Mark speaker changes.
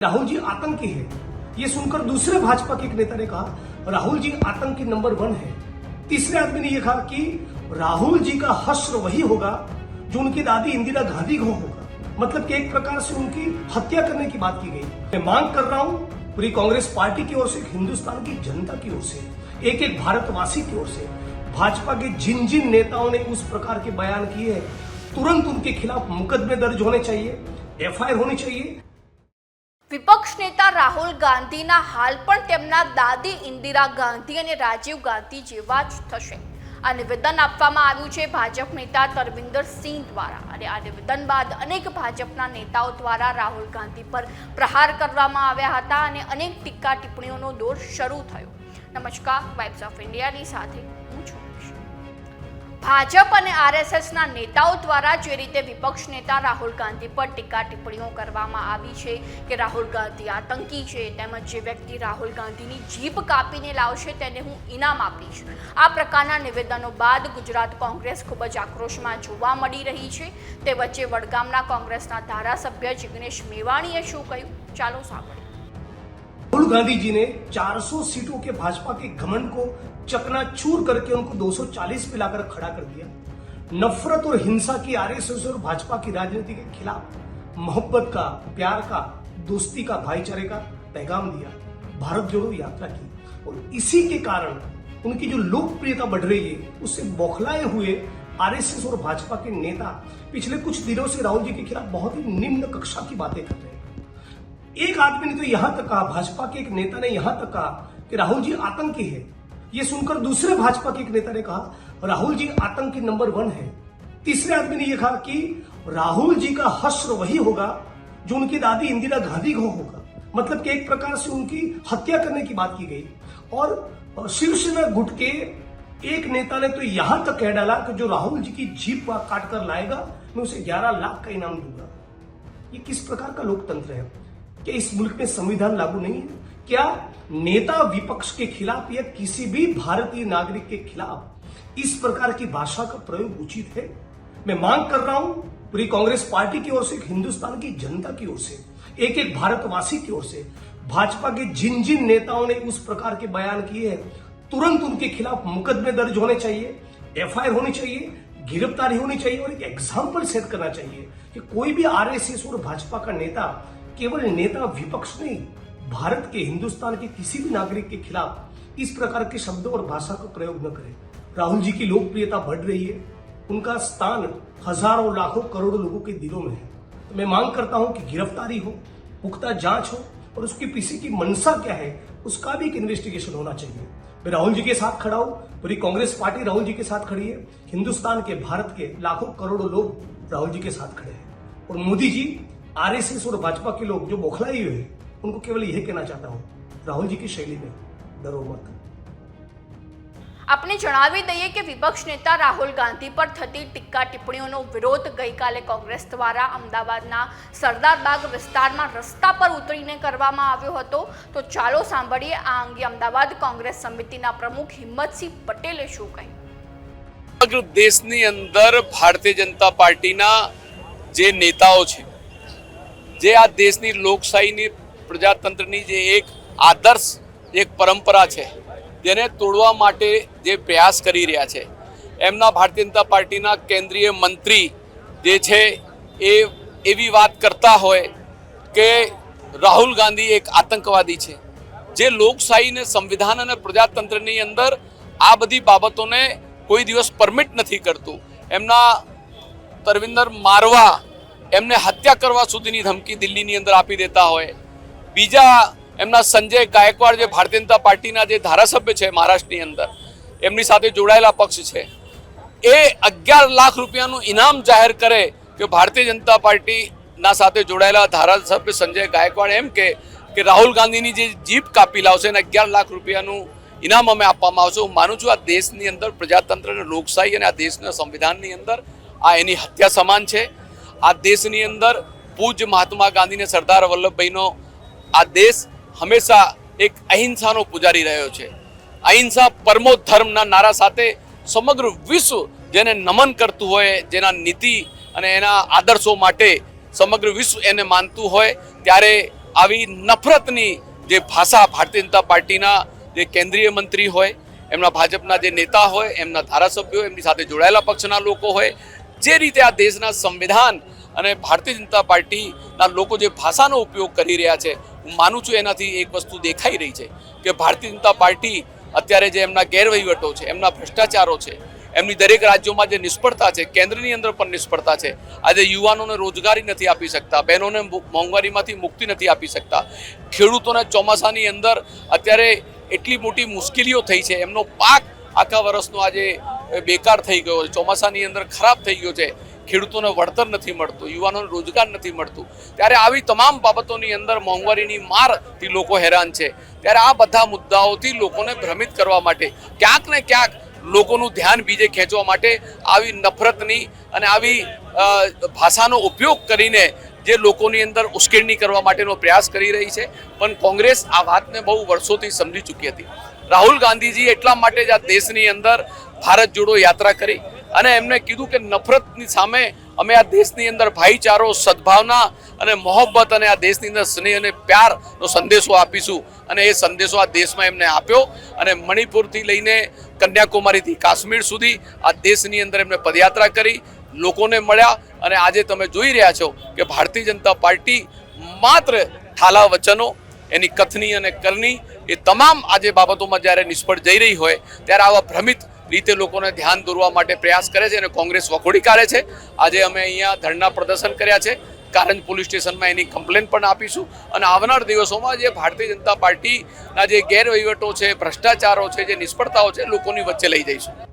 Speaker 1: राहुल जी आतंकी है। ये सुनकर दूसरे भाजपा के एक नेता ने कहा, राहुल जी आतंकी नंबर वन है। तीसरे आदमी ने यह कहा कि राहुल जी का हश्र वही होगा जो उनकी दादी इंदिरा गांधी को होगा। मतलब कि एक प्रकार से उनकी हत्या करने की बात की गई। मैं मांग कर रहा हूँ, पूरी कांग्रेस पार्टी की ओर से, हिंदुस्तान की जनता की ओर से एक एक भारतवासी की ओर से, भाजपा के जिन जिन नेताओं ने उस प्रकार के बयान किए तुरंत उनके खिलाफ मुकदमे दर्ज होने चाहिए, एफआईआर होनी चाहिए।
Speaker 2: વિપક્ષ નેતા રાહુલ ગાંધીના હાલ પણ તેમના દાદી ઇન્દિરા ગાંધી અને રાજીવ ગાંધી જેવા જ થશે આ નિવેદન આપવામાં આવ્યું છે ભાજપ નેતા તરવિંદર સિંહ દ્વારા અને આ નિવેદન બાદ અનેક ભાજપના નેતાઓ દ્વારા રાહુલ ગાંધી પર પ્રહાર કરવામાં આવ્યા હતા અને અનેક ટીકા ટિપ્પણીઓનો દોર શરૂ થયો નમસ્કાર વાઇબ્સ ઓફ ઇન્ડિયાની સાથે. ભાજપ અને આરએસએસના નેતાઓ દ્વારા જે રીતે વિપક્ષ નેતા રાહુલ ગાંધી પર ટીકા ટિપ્પણીઓ કરવામાં આવી છે કે રાહુલ ગાંધી આતંકી છે, તેમજ જે વ્યક્તિ રાહુલ ગાંધીની જીભ કાપીને લાવશે તેને હું ઇનામ આપીશ. આ પ્રકારના નિવેદનો બાદ ગુજરાત કોંગ્રેસ ખૂબ જ આક્રોશમાં જોવા મળી રહી છે. તે વચ્ચે વડગામના કોંગ્રેસના ધારાસભ્ય જિગ્નેશ મેવાણીએ શું કહ્યું? ચાલો સાંભળીએ.
Speaker 1: राहुल गांधी जी ने 400 सीटों के भाजपा के घमंड को चकनाचूर करके उनको 240 पे लाकर खड़ा कर दिया। नफरत और हिंसा की आरएसएस और भाजपा की राजनीति के खिलाफ मोहब्बत का, प्यार का, दोस्ती का भाईचारे का पैगाम दिया, भारत जोड़ो यात्रा की। और इसी के कारण उनकी जो लोकप्रियता बढ़ रही है, उससे बौखलाए हुए आरएसएस और भाजपा के नेता पिछले कुछ दिनों से राहुल जी के खिलाफ बहुत ही निम्न कक्षा की बातें कर रहे हैं। एक आदमी ने तो यहाँ तक कहा, भाजपा के एक नेता ने यहाँ तक कहा कि राहुल जी आतंकी है। ये सुनकर दूसरे भाजपा के एक नेता ने कहा, राहुल जी आतंकी नंबर वन है। तीसरे आदमी ने यह कहा कि राहुल जी का हश्र वही होगा जो उनकी दादी इंदिरा गांधी को होगा। मतलब कि एक प्रकार से उनकी हत्या करने की बात की गई। और शिवसेना गुट के एक नेता ने तो यहाँ तक कह डाला कि जो राहुल जी की जीप काट कर लाएगा, मैं उसे 11 लाख का इनाम दूँगा। ये किस प्रकार का लोकतंत्र है? क्या इस मुल्क में संविधान लागू नहीं है? क्या नेता विपक्ष के खिलाफ या किसी भी भारतीय नागरिक के खिलाफ इस प्रकार की भाषा का प्रयोग उचित है? मैं मांग कर रहा हूँ, पूरी कांग्रेस पार्टी की ओर से, हिंदुस्तान की जनता की ओर से एक एक भारतवासी की ओर से, भाजपा के जिन जिन नेताओं ने उस प्रकार के बयान किए हैं, तुरंत उनके खिलाफ मुकदमे दर्ज होने चाहिए, एफआईआर होनी चाहिए, गिरफ्तारी होनी चाहिए और एक एग्ज़ाम्पल सेट करना चाहिए कि कोई भी आरएसएस और भाजपा का नेता केवल नेता विपक्ष नहीं, भारत के हिंदुस्तान के किसी भी नागरिक के खिलाफ इस प्रकार के शब्दों और भाषा का प्रयोग न करें। राहुल जी की लोकप्रियता बढ़ रही है। उनका स्थान हज़ारों, लाखों, करोड़ों लोगों के दिलों में है। तो मैं मांग करता हूँ कि गिरफ्तारी हो, पुख्ता जाँच हो और उसके पीछे की मंशा क्या है, उसका भी एक इन्वेस्टिगेशन होना चाहिए। मैं राहुल जी के साथ खड़ा हूँ, पूरी कांग्रेस पार्टी राहुल जी के साथ खड़ी है। हिंदुस्तान के, भारत के लाखों, करोड़ों लोग राहुल जी के साथ खड़े हैं। और मोदी जी आरएसएस और भाजपा के लोग जो बौखलाए हुए हैं उनको केवल यह कहना चाहता हूं राहुल जी की शैली में डरो मत
Speaker 2: આપને જણાવી દઈએ કે વિપક્ષ નેતા રાહુલ ગાંધી પર થતી ટીકા ટિપ્પણીઓનો વિરોધ ગઈકાલે કોંગ્રેસ દ્વારા અમદાવાદના સરદારબાગ વિસ્તારમાં રસ્તા પર ઉતરીને કરવામાં આવ્યો હતો તો ચાલો સાંભળીએ આ અંગે અમદાવાદ કોંગ્રેસ સમિતિના પ્રમુખ હિંમતસિંહ પટેલે શું કહ્યું
Speaker 3: સમગ્ર દેશની અંદર ભારતીય જનતા પાર્ટીના જે નેતાઓ છે જે આ દેશની લોકશાહીની પ્રજાતંત્રની જે એક આદર્શ, એક પરંપરા છે, તેને તોડવા માટે જે પ્રયાસ કરી રહ્યા છે, એમના ભારતીય જનતા પાર્ટીના કેન્દ્રીય મંત્રી જે છે એ એવી વાત કરતા હોય કે રાહુલ ગાંધી એક આતંકવાદી છે. જે લોકશાહીને સંવિધાન અને પ્રજાતંત્રની અંદર આ બધી બાબતોને કોઈ દિવસ પરમિટ નથી કરતું. એમના તરવિંદર મારવા એમને હત્યા કરવા સુધીની ધમકી દિલ્હીની અંદર આપી દેતા હોય. બીજા એમના સંજય ગાયકવાડ જે ભારતીય જનતા પાર્ટીના જે ધારાસભ્ય છે મહારાષ્ટ્રની અંદર, એમની સાથે જોડાયેલા પક્ષ છે. એ અગિયાર લાખ રૂપિયાનું ઇનામ જાહેર કરે કે ભારતીય જનતા પાર્ટીના સાથે જોડાયેલા ધારાસભ્ય સંજય ગાયકવાડ એમ કે કે રાહુલ ગાંધીની જે જીપ કાપી લાવશે અને અગિયાર લાખ રૂપિયાનું ઇનામ અમે આપવામાં આવશે. હું માનું છું આ દેશની અંદર પ્રજાતંત્ર અને લોકશાહી અને આ દેશના સંવિધાનની અંદર આ એની હત્યા સમાન છે. આ દેશની અંદર પૂજ્ય મહાત્મા ગાંધીને સરદાર વલ્લભભાઈનો આ દેશ હંમેશા એક અહિંસાનો પૂજારી રહ્યો છે. અહિંસા પરમો ધર્મના નારા સાથે સમગ્ર વિશ્વ જેને નમન કરતું હોય, જેના નીતિ અને એના આદર્શો માટે સમગ્ર વિશ્વ એને માનતું હોય, ત્યારે આવી નફરતની જે ભાષા ભારતીય જનતા પાર્ટીના જે કેન્દ્રીય મંત્રી હોય, એમના ભાજપના જે નેતા હોય, એમના ધારાસભ્યો, એમની સાથે જોડાયેલા પક્ષના લોકો હોય, જે રીતે આ દેશના સંવિધાન અને ભારતીય જનતા પાર્ટીના લોકો જે ભાષાનો ઉપયોગ કરી રહ્યા છે, હું માનું છું એનાથી એક વસ્તુ દેખાઈ રહી છે કે ભારતીય જનતા પાર્ટી અત્યારે જે એમના ગેરવહીવટો છે, એમના ભ્રષ્ટાચારો છે, એમની દરેક રાજ્યોમાં જે નિષ્ફળતા છે, કેન્દ્રની અંદર પણ નિષ્ફળતા છે, આજે યુવાનોને રોજગારી નથી આપી શકતા, બહેનોને મોંઘવારીમાંથી મુક્તિ નથી આપી શકતા, ખેડૂતોને ચોમાસાની અંદર અત્યારે એટલી મોટી મુશ્કેલીઓ થઈ છે, એમનો પાક આખા વર્ષનો આજે બેકાર થઈ ગયો છે, ચોમાસાની અંદર ખરાબ થઈ ગયો છે ખેડૂતોને વળતર નથી મળતું, યુવાનોને રોજગાર નથી મળતું. ત્યારે આવી તમામ બાબતોની અંદર મોંઘવારીની મારથી લોકો હેરાન છે. ત્યારે આ બધા મુદ્દાઓથી લોકોને ભ્રમિત કરવા માટે, ક્યાંક ને ક્યાંક લોકોનું ધ્યાન બીજે ખેંચવા માટે આવી નફરતની અને આવી ભાષાનો ઉપયોગ કરીને જે લોકોની અંદર ઉશ્કેરણી કરવા માટેનો પ્રયાસ કરી રહી છે. પણ કોંગ્રેસ આ વાતને બહુ વર્ષોથી સમજી ચૂકી હતી. રાહુલ ગાંધીજી એટલા માટે જ આ દેશની અંદર ભારત જોડો યાત્રા કરી. અને એમને કીધું કે નફરતની સામે અમે આ દેશની અંદર ભાઈચારો, સદભાવના અને મોહબ્બત અને આ દેશની અંદર સ્નેહ અને પ્યારનો સંદેશો આપીશું. અને એ સંદેશો આ દેશમાં એમને આપ્યો અને મણિપુરથી લઈને કન્યાકુમારીથી કાશ્મીર સુધી આ દેશની અંદર એમને પદયાત્રા કરી, લોકોને મળ્યા અને આજે તમે જોઈ રહ્યા છો કે ભારતીય જનતા પાર્ટી માત્ર ઠાલા વચનો, એની કથની અને કરની એ તમામ આજે બાબતોમાં જ્યારે નિષ્ફળ જઈ રહી હોય, ત્યારે આવા ભ્રમિત રીતે લોકોને ધ્યાન દોરવા માટે પ્રયાસ કરે છે અને કોંગ્રેસ વખોડી કાઢે છે. આજે અમે અહીંયા ધરણા પ્રદર્શન કર્યા છે. કારંજ પોલીસ સ્ટેશનમાં એની કમ્પ્લેન પણ આપીશું. અને આવનાર દિવસોમાં જે ભારતીય જનતા પાર્ટીના જે ગેરવહીવટો છે, ભ્રષ્ટાચારો છે, જે નિષ્ફળતાઓ છે લોકોની વચ્ચે લઈ જઈશું.